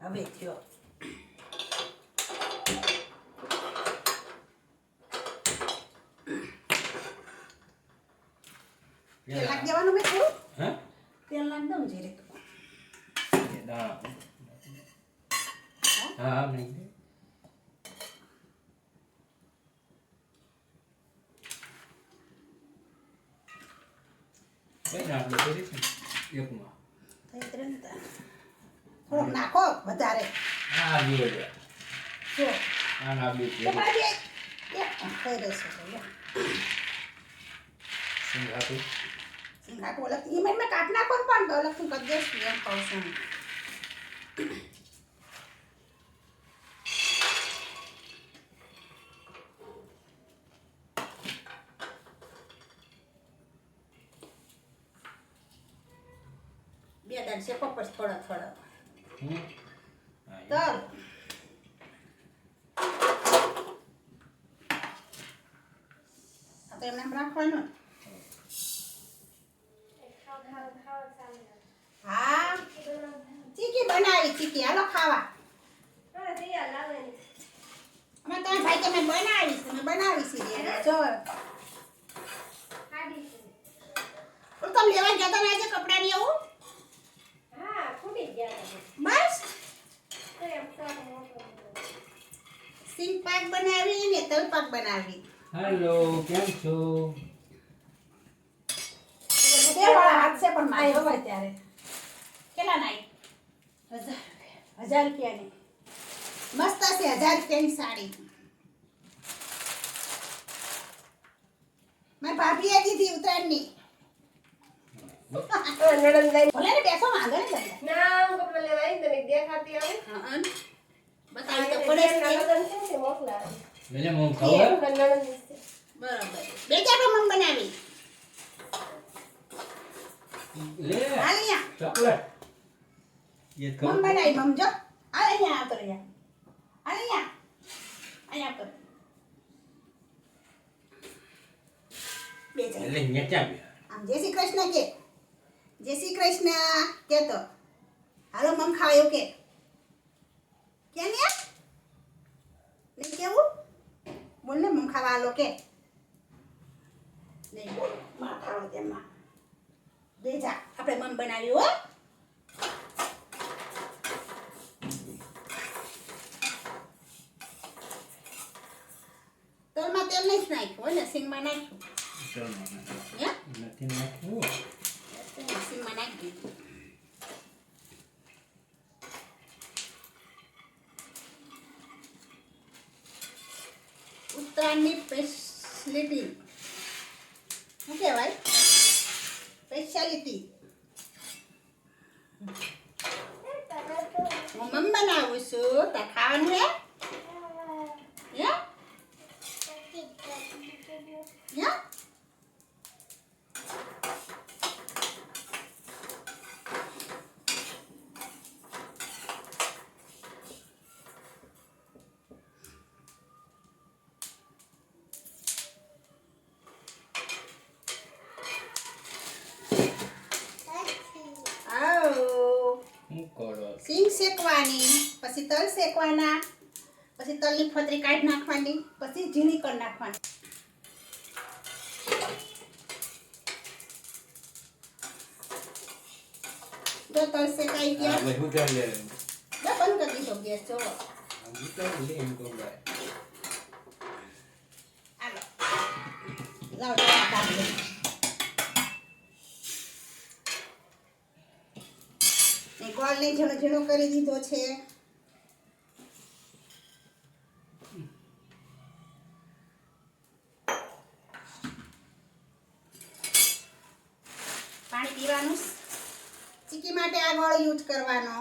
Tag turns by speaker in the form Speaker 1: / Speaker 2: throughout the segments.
Speaker 1: હવે થયો. તેલ જવાનું દેવાનું મેં થોડું
Speaker 2: હા
Speaker 1: તેલ નાખી દઉં જીરે
Speaker 2: એ દાણા હા હા નહીં દે. કઈ ના આપણે કરીશું એકમાં
Speaker 1: થઈ ત્રણ તા. થોડોક નાખો વધારે
Speaker 2: આ બે બે
Speaker 1: જો અલગ એ મેં મેં નાખો પણ તો તું કરી દઈશ એમ કહું છું બે દાણ છે પછી થોડો થોડો.
Speaker 2: હમ હા, એ.
Speaker 1: તલ આ એમને હા. ચીકી બનાવી ચીકી. હાલો ખાવા. અમે તમે ભાઈ તમે બનાવીશ તમે બનાવીશ. જો. તમે લેવા ગયા હતા ને આજે કપડાની એવું. બસ. સિંગ પાક બનાવી ને તલ પાક બનાવી.
Speaker 2: હેલો કેમ છો
Speaker 1: બે છે પણ મારે હોય ત્યારે. કેટલા નાઈ હજાર હજાર રૂપિયાની. મસ્ત છે હજાર રૂપિયાની સાડી. મારી ભાભીએ દીધી ઉત્તરાયણની. ભલે ને બેસો વાંધો નહીં તમને હા બતાવી તો પડે તે.
Speaker 2: હું? ખબર
Speaker 1: બરાબર. બે ચાર મમ બનાવી.
Speaker 2: લે.
Speaker 1: હાલ અહીંયા.
Speaker 2: ચોકલેટ. એ
Speaker 1: મમ
Speaker 2: ખબર
Speaker 1: મમ જો હાલ આવતો રહ્યા હાલ અહીંયા. અહીંયા બે ચાર
Speaker 2: એટલે નેચા બે
Speaker 1: આમ જય શ્રી કૃષ્ણ કે. જય શ્રી કૃષ્ણ. કે તો હાલો મમ ખાવ એવું કે. કે ને નહીં કેવું? બોલ ને મમ ખાવા હાલો કે. નહીં બોલ. માં ખાવ તેમાં બે જા આપણે મમ બનાવ્યું હો તલમાં તેલ નહીં નાખ્યું હોય ને સિંગમાં નાખ્યું હે
Speaker 2: નથી નાખવું
Speaker 1: સિંગમાં નાખી દીધું ઉત્તરાયણની સ્પેશિયાલિટી શું કહેવાય સ્પેશિયાલિટી હું મમ બનાવું છું તાર ખાવાનું હે હે હે આવો
Speaker 2: હું કરો
Speaker 1: સિંગ શેકવાની પછી તલ શેકવાના પછી તલની ફતરી કાઢી નાખવાની પછી ઝીણી કરી નાખવાની. તો તલ શેકાઈ ગયા.
Speaker 2: બધું
Speaker 1: કરી દીધો ગેસ જો. લાવો? ગોળને ઝીણો ઝીણો કરી દીધો છે પાણી પીવાનું ચીકી માટે આ ગોળ યુઝ કરવાનો.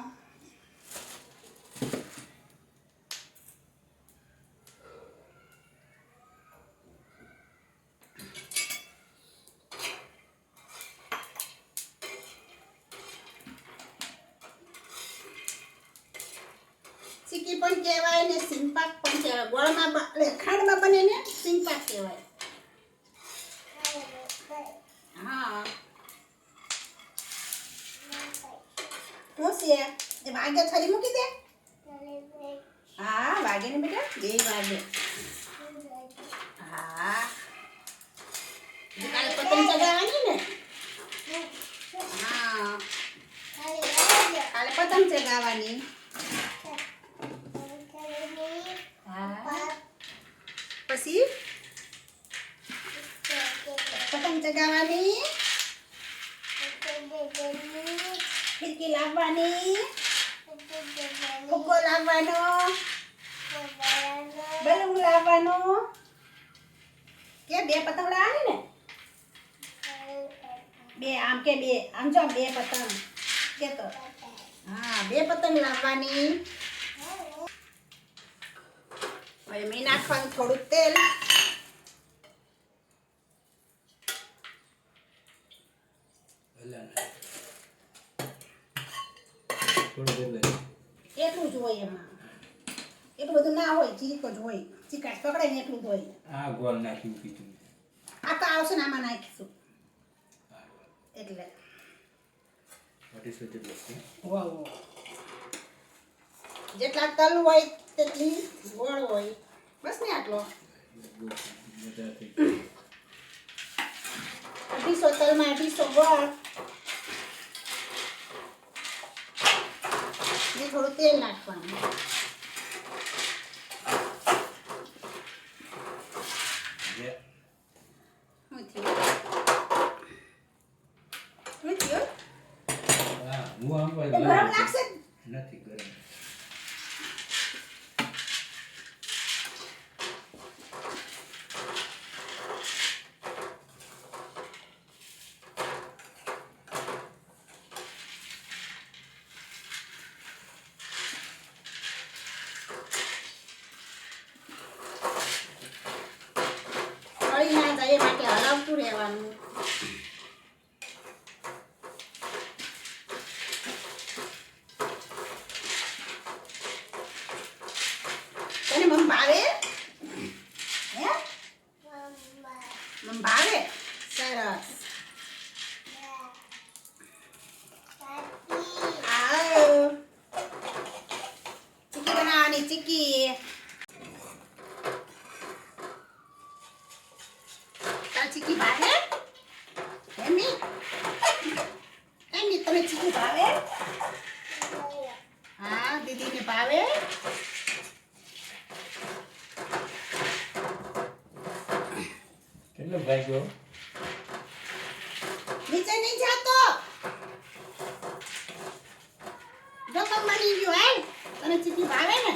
Speaker 1: ચીકી પણ કહેવાય ને, સિંગપાક પણ કહેવાય. ગોળમાં બ- એટલે ખાંડમાં બને ને સિંગપાક કહેવાય હા શું છે એ વાગે છરી મૂકી દે હા વાગે ને બેટા બે વાગે હા હજી કાલે પતંગ ચગાવવાની ને હા કાલે પતંગ ચગાવવાની હા પછી પતંગ ચગાવવાની ફિરકી લાવવાની ફુગ્ગો લાવવાનો. બલૂન લાવવાનો. કે બે પતંગ આવે ને? બે, આમ કે બે. આમ જો, બે પતંગ. કે તો? હા, બે પતંગ લાવવાની. હવે મેં નાખવાનું થોડુંક તેલ.
Speaker 2: થોડું
Speaker 1: હોય એમાં એટલું બધું ના હોય ચીક જ હોય. ચીકાશ પકડાય ને એટલું જ હોય.
Speaker 2: આ ગોળ નાખી કીધું
Speaker 1: આ તો આવશે ને આમાં નાખીશું. એટલે.
Speaker 2: જેટલું
Speaker 1: તલ હોય તેટલી ગોળ હોય. બસ ને આટલો. અઢીસો તલમાં અઢીસો ગોળ. ને થોડું તેલ નાખવાનું
Speaker 2: જે
Speaker 1: શું થયું શું થયું
Speaker 2: હા હું આમ પર
Speaker 1: એ ગરમ લાગશે
Speaker 2: નથી ગરમ
Speaker 1: ફળી ના જાય એ માટે હલાવતું રહેવાનું તને મમ ભાવે હે મમ ભાવે સરસ આવ ચીકી બનાવવાની ચીકી તાર ચીકી ભાવે એમી એમી તને ચીકી ભાવે હા દીદીને ભાવે
Speaker 2: ભાગ્યો
Speaker 1: નીચે નહીં જાતો. જો તો મળી ગયું હે તને ચીકી ભાવે ને?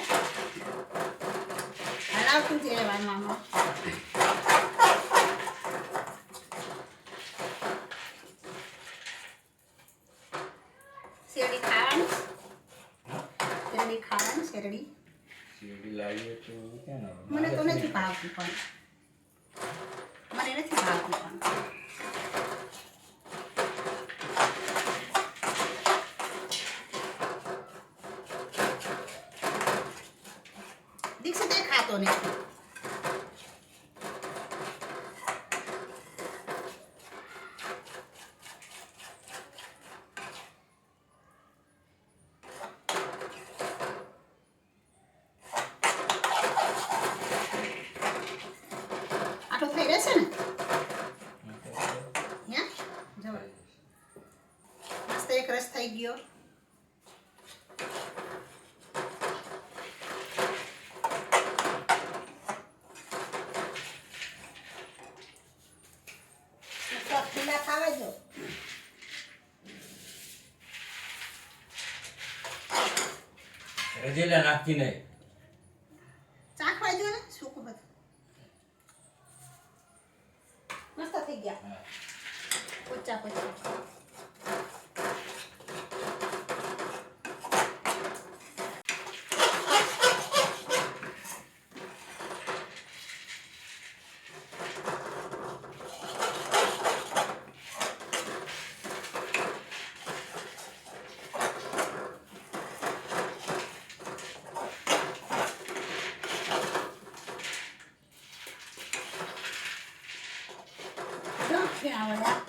Speaker 1: હલાવતું જ રહેવાનું આમાં શેરડી ખાવાની શેરડી ખાવાની શેરડી
Speaker 2: શેરડી લાવીએ તો ક્યાં ના
Speaker 1: મને તો નથી ભાવતી પણ મને નથી ભાવતી પણ દીક્ષિત એ ખાતો નથી આટલો થઈ રહેશે ને હે જો મસ્ત એક રસ થઈ ગયો મસ્ત ખીલા ખાવા જો
Speaker 2: રજેલા નાખતી નહીં
Speaker 1: ચાખવા જો ને સૂકું બધું મસ્ત થઈ ગયા
Speaker 2: હા
Speaker 1: પોચા પોચા જો ફીણા વળ્યા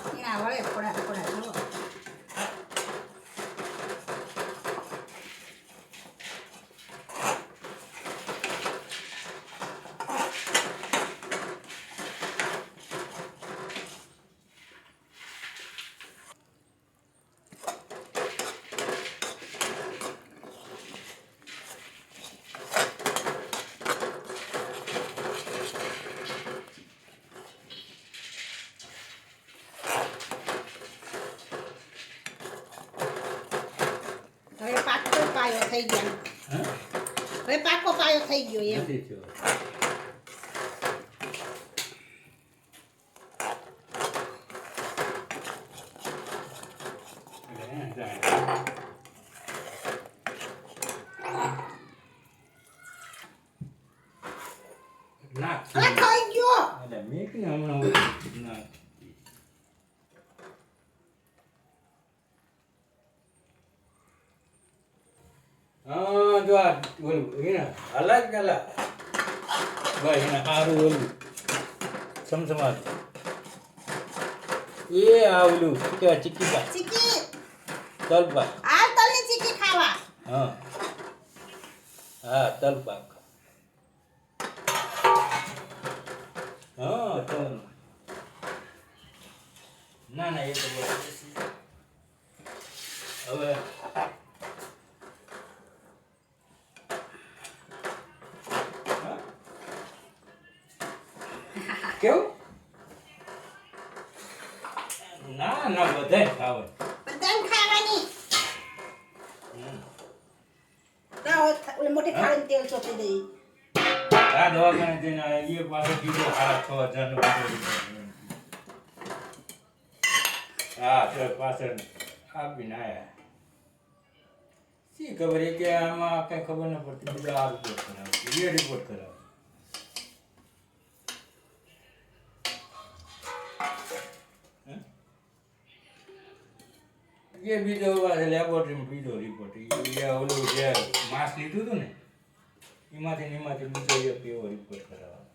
Speaker 1: ફીણા વળે થોડા થોડા જુઓ પાયો થઈ ગયો. હવે પાકો પાયો થઈ ગયો એમ.
Speaker 2: નથી થયો નાખ
Speaker 1: હવે થઈ ગયો
Speaker 2: એટલે મેં કે હમણાં નાખ હા જો આ ઓલું એને અલગ અલગ ભાઈ એને સારું ઓલું સમસમાત એ આ ઓલું શું કહેવાય ચીકીકા
Speaker 1: ચીકી.
Speaker 2: તલપાક.
Speaker 1: આ તલની ચીકી ખાવા.
Speaker 2: હા. હા તલપાક. હા તલ. ના ના એ તો હા તો પાછળ આપીને આયા શી ખબર એ કે આમાં કઈ ખબર ન પડતી બીજા આ રિપોર્ટ કરાવે એ રિપોર્ટ કરાવે હે? એ બીજો લેબોરેટરીમાં બીજો રિપોર્ટ એ ઓલું જે માસ લીધું હતું ને એમાંથી ને એમાંથી બીજો એક એવો રિપોર્ટ કરાવવાનો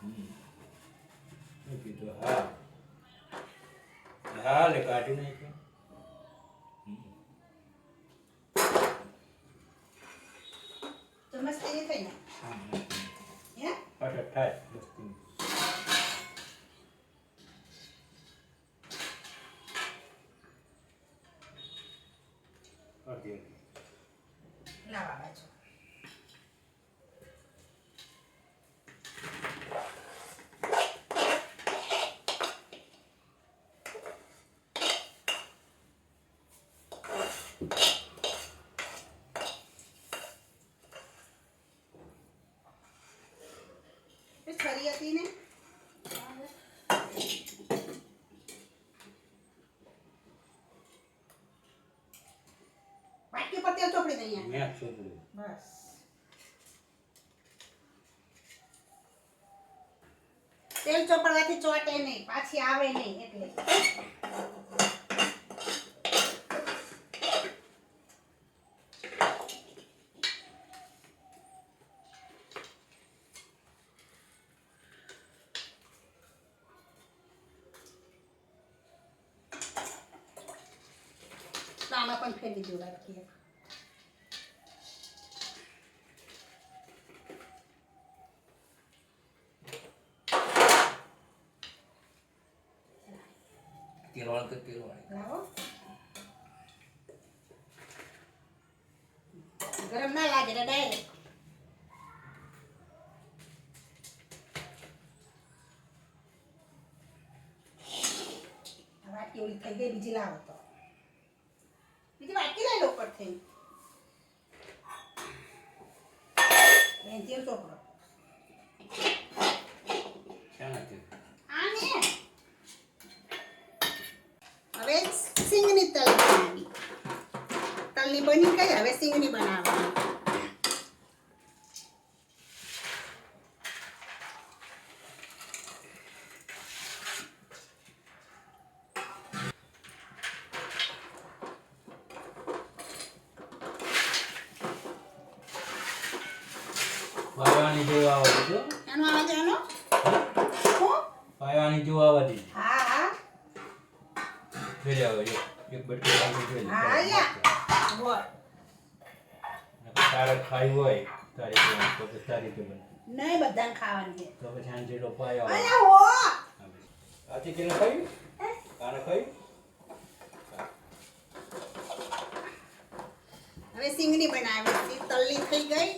Speaker 2: હમ. મેં કીધું હા હા લે કાઢી નાખ્યો.
Speaker 1: તો મસ્તી નહીં થઈ ને. હે
Speaker 2: ફટાફટ થાય ઓકે
Speaker 1: લાવા બાજુ એ છરી હતી ને વાટકી પર તેલ ચોપડી દઈએ
Speaker 2: મેં છોકરું
Speaker 1: બસ તેલ ચોપડવાથી ચોટે નહીં પાછી આવે નહીં એટલે તો આમાં પણ ફેરવી દઉં રાખીએ
Speaker 2: તેલવાળું તો તેલવાળું
Speaker 1: લાવો ગરમ ના લાગે ને ડાયરેક્ટ ગઈ બીજી લાવો તો. બીજી વાટકી લઈ લો ઉપરથી બેન તેલ ચોપડો
Speaker 2: શાનાથી
Speaker 1: આને હવે સિંગની તલ બનાવી તલની બની ગઈ હવે સિંગની બનાવવાની
Speaker 2: પાયવાની જેવું આવવા દીધો
Speaker 1: એનો અવાજ આનો હું
Speaker 2: પાયવાની જેવું આવવા દીધું
Speaker 1: હા હા
Speaker 2: જોઈ જાવ એક એક બટકી લાગી જોઈ લે.
Speaker 1: હા યા બોલ
Speaker 2: નકર તારે ખાવી હોય તારી રીતે તો પછી તારી રીતે બને
Speaker 1: નહીં બધાને ખાવાની છે
Speaker 2: તો પછી આને જેટલો પાયો આવે.
Speaker 1: અલા હો.
Speaker 2: આથી કેને ખાયું કાને ખાયું
Speaker 1: હવે સિંગની બનાવી છે. તલની થઈ ગઈ.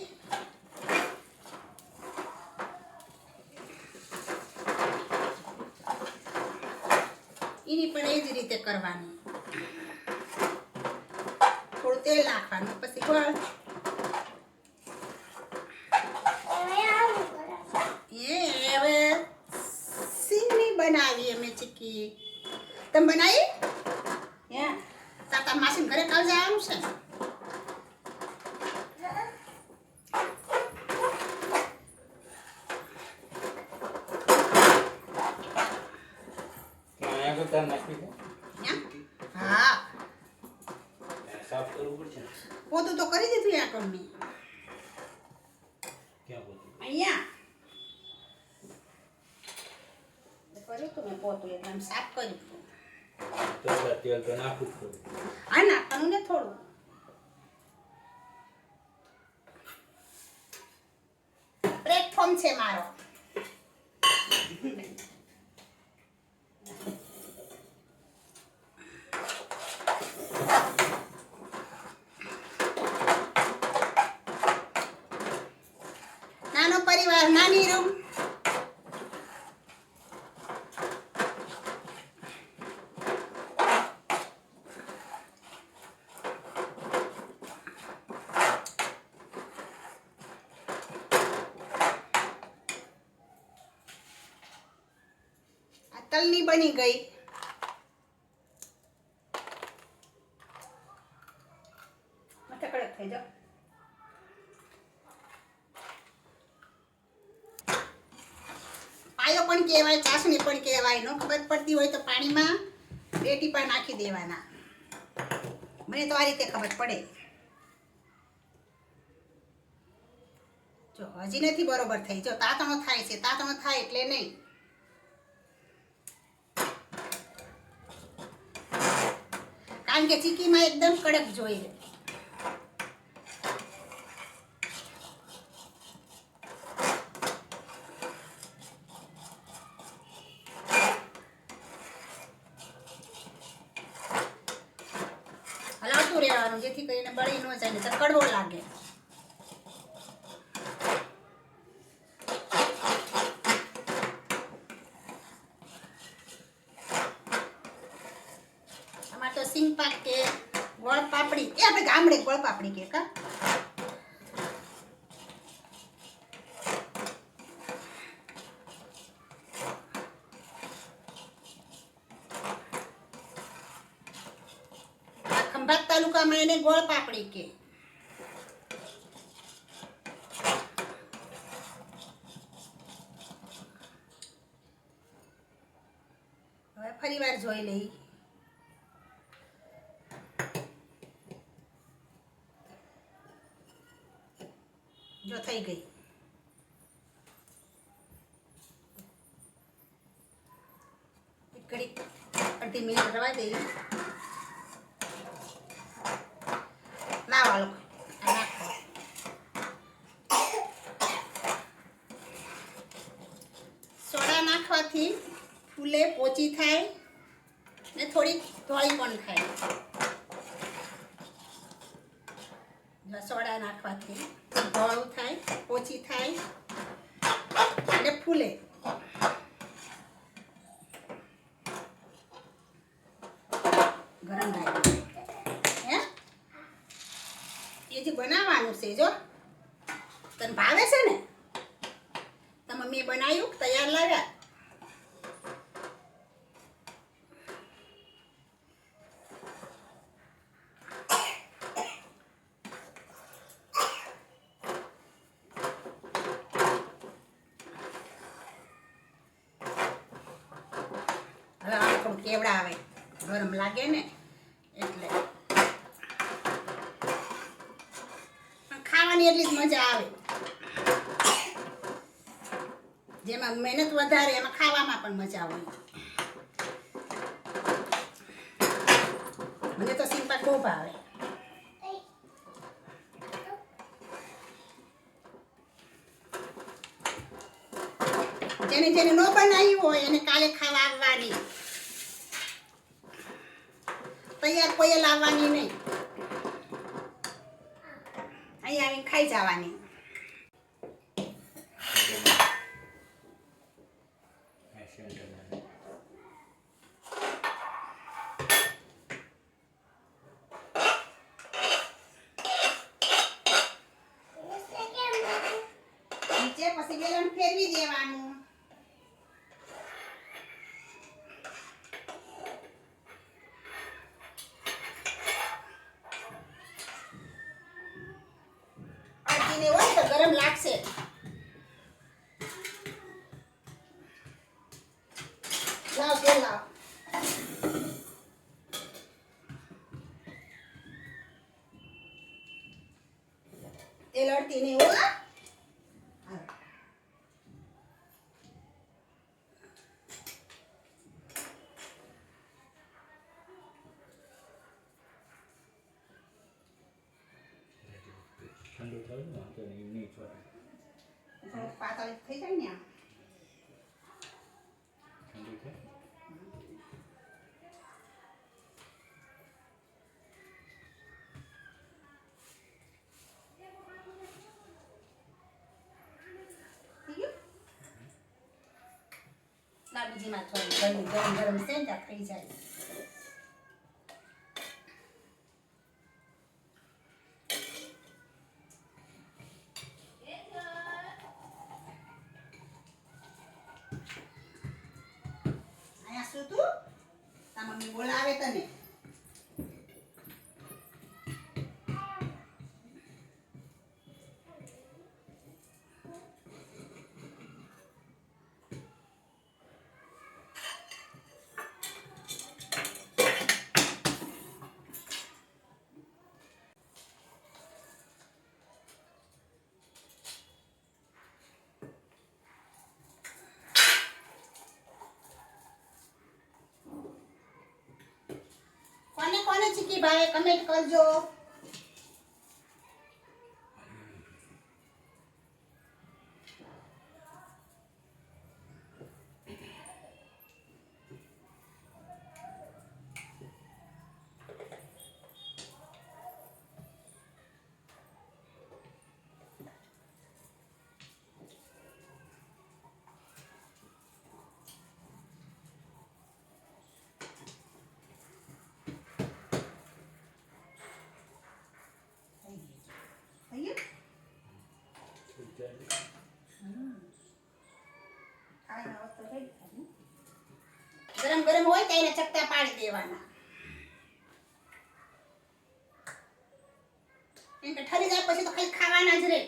Speaker 1: એની પણ એ જ રીતે કરવાની. થોડું તેલ નાખવાનું. પછી ગોળ એ હવે સિંગની બનાવી અમે ચીકી તમે બનાવી હે તાતા માસીને ઘરે કાલ જવાનું છે
Speaker 2: અહીંયા કરતા નાખી દે.
Speaker 1: હા.
Speaker 2: સાફ કરવું પડશે ને?
Speaker 1: પોતું તો કરી દીધું આ કમી
Speaker 2: ક્યાં પોતું?
Speaker 1: અહીંયા. કર્યું તું મેં પોતું એટલે સાફ કર્યું. તું
Speaker 2: તેલ તો જ
Speaker 1: હા નાખવાનું ને થોડું પ્લેટફોર્મ છે મારો નાનો પરિવાર નાની રૂમ આ તલની બની ગઈ. પાયો પણ કહેવાય, ચાસણી પણ કહેવાય. ન ખબર પડતી હોય તો પાણીમાં બે ટીપા નાખી દેવાના. મને તો આ રીતે ખબર પડે. જો હજી નથી બરોબર થઈ. જો તાતણો થાય છે, તાતણો થાય એટલે નહીં. કારણ કે ચીકીમાં એકદમ કડક જોઈએ. હલાવતું રહેવાનું, જેથી કરીને બળી ન જાય ને તો કડવો લાગે આમાં તો સિંગ પાક કે ગોળ પાપડી એ આપણે ગામડે ગોળ પાપડી કે કા આ ખંભાત તાલુકામાં એને ગોળ પાપડી કે. હવે ફરી વાર જોઈ લઈ. જો થઈ ગઈ. એક ઘડી અડધી મિનિટ રવા દઈ લાવો આ લોકો આ નાખો સોડા નાખવાથી ફૂલે પોચી થાય ને થોડી ધોળી પણ થાય જો સોડા નાખવાથી ધોળું થાય પોચી થાય અને ફૂલે ગરમ લાગે હે? એ જે બનાવવાનું છે જો, તને ભાવે છે ને? તમે મેં બનાવ્યું, તૈયાર લાવ્યા હવે આ થોડું કેવડા આવે ગરમ લાગે ને એટલે પણ ખાવાની એટલી જ મજા આવે જેમાં મહેનત વધારે એમાં ખાવામાં પણ મજા આવે મને તો સિંપાક બહુ ભાવે જેને જેને ન બનાવ્યું હોય એને કાલે ખાવા આવવાની તૈયાર કોઈએ લાવવાની નહીં અહીં આવીને ખાઈ જવાની
Speaker 2: આ સેન્ટરમાં.
Speaker 1: પછી વેલણ ફેરવી દેવાનું અડધીને હોય તો ગરમ લાગશે લાવ તેલ લાવ તેલ અડતી નહીં હો હાલો.
Speaker 2: ઠંડુ થયું ને વાંધો નહીં નહીં ચોટે
Speaker 1: થોડુંક પાતળ થઈ જાય ને આમ.
Speaker 2: ઠંડુ થાય
Speaker 1: થઈ ગયું? લાવ બીજીમાં થોડી ગરમ ગરમ ગરમ છે ને ત્યાં થઈ જાય કોને ચીકી કમેન્ટ કરજો. ગરમ ગરમ હોય તો એને ચકતા પાડી દેવાના. કેમ કે ઠરી જાય પછી તો ખાલી ખાવાના જ રહે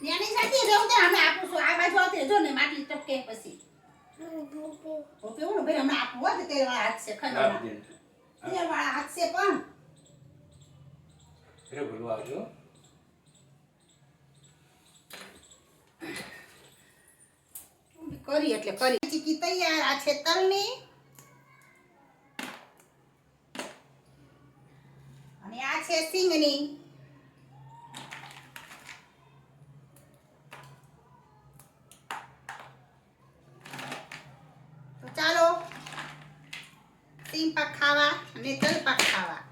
Speaker 1: ન્યાની સાથે રહેવું તો અમે આપું છું. આ બાજુ આવતી જો ને માટલી ટપકે પછી. કેવું ને ભાઈ હમણાં આપું હોત તેલ વાળા હાથ છે
Speaker 2: આપી
Speaker 1: તેલ વાળા હાથ છે પણ.
Speaker 2: અરે ભલું આવજો.
Speaker 1: કરી એટલે કરી. ચીકી તૈયાર આ છે તલની. અને આ છે સિંગની. સિંગ પાક ખાવા અને તલ પાક ખાવા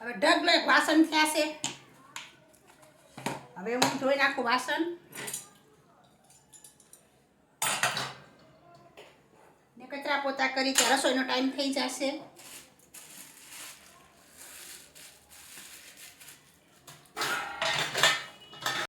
Speaker 1: હવે ઢગલો એક વાસણ થયા છે. હવે હું ધોઈ નાખું વાસણ ને કચરા પોતા કરી તો રસોઈનો ટાઈમ થઈ જશે.